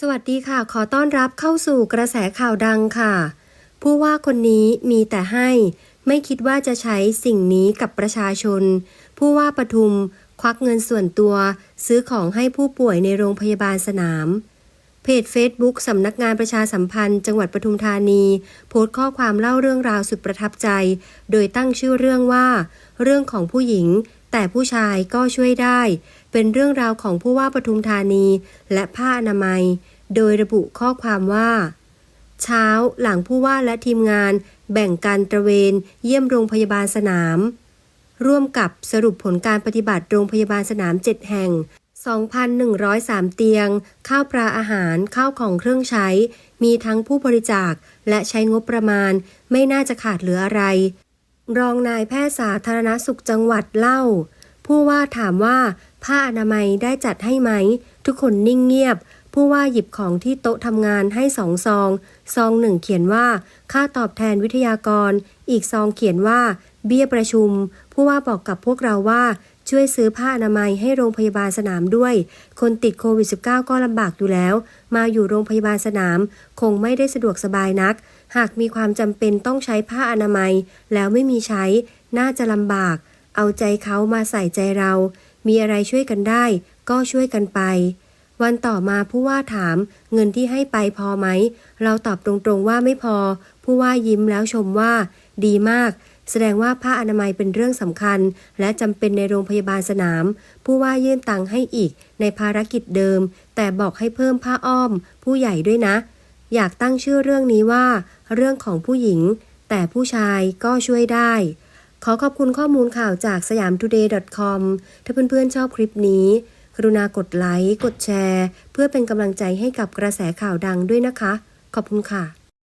สวัสดีค่ะ ขอต้อนรับเข้าสู่กระแสข่าวดังค่ะ ผู้ว่าคนนี้มีแต่ให้ ไม่คิดว่าจะใช้สิ่งนี้กับประชาชน ผู้ว่าปทุมควักเงินส่วนตัว ซื้อของให้ผู้ป่วยในโรงพยาบาลสนาม เพจ Facebook สำนักงานประชาสัมพันธ์ จังหวัดปทุมธานี โพสต์ข้อความเล่าเรื่องราวสุดประทับใจ โดยตั้งชื่อเรื่องว่า เรื่องของผู้หญิง แต่ผู้ชายก็ช่วยได้ เป็นเรื่องราวของผู้ว่าปทุมธานีและผ้าอนามัย โดยระบุข้อความว่า เช้าหลังผู้ว่าและทีมงาน แบ่งการตระเวนเยี่ยมโรงพยาบาลสนาม ร่วมกับสรุปผลการปฏิบัติโรงพยาบาลสนาม 7 แห่ง 2,103 เตียง ข้าวปลาอาหารข้าวของเครื่องใช้ มีทั้งผู้บริจาคและใช้งบประมาณ ไม่น่าจะขาดเหลืออะไร รองนายแพทย์สาธารณสุขจังหวัดเล่า ผู้ว่าถามว่า ผ้าอนามัยได้จัดให้ไหม ทุกคนนิ่งเงียบ ผู้ว่าหยิบของที่โต๊ะทำงานให้สองซอง ซองหนึ่งเขียนว่า ค่าตอบแทนวิทยากร อีกซองเขียนว่า เบี้ยประชุม ผู้ว่าบอกกับพวกเราว่าช่วยซื้อผ้าอนามัยให้โรงพยาบาลสนามด้วย คนติดโควิด -19 ก็ลำบากอยู่แล้ว มาอยู่โรงพยาบาลสนาม คงไม่ได้สะดวกสบายนัก หากมีความจำเป็นต้องใช้ผ้าอนามัย แล้วไม่มีใช้ น่าจะลำบาก เอาใจเขามาใส่ใจเรา มีอะไรช่วยกันได้ ก็ช่วยกันไป วันต่อมาผู้ว่าถามเงินที่ให้ไปพอไหม เราตอบตรงๆว่าไม่พอ ผู้ว่ายิ้มแล้วชมว่า ดีมาก แสดงว่าผ้าอนามัยเป็นเรื่องสำคัญ และจำเป็นในโรงพยาบาลสนาม ผู้ว่ายื่นตังค์ให้อีกในภารกิจเดิม แต่บอกให้เพิ่มผ้าอ้อม ผู้ใหญ่ด้วยนะ อยากตั้งชื่อเรื่องนี้ว่า เรื่องของผู้หญิง แต่ผู้ชายก็ช่วยได้ ขอขอบคุณข้อมูลข่าวจากสยาม today com ถ้าเพื่อนๆชอบคลิปนี้ กรุณากดไลค์ กดแชร์ เพื่อเป็นกำลังใจให้กับกระแสข่าวดังด้วยนะคะ ขอบคุณค่ะ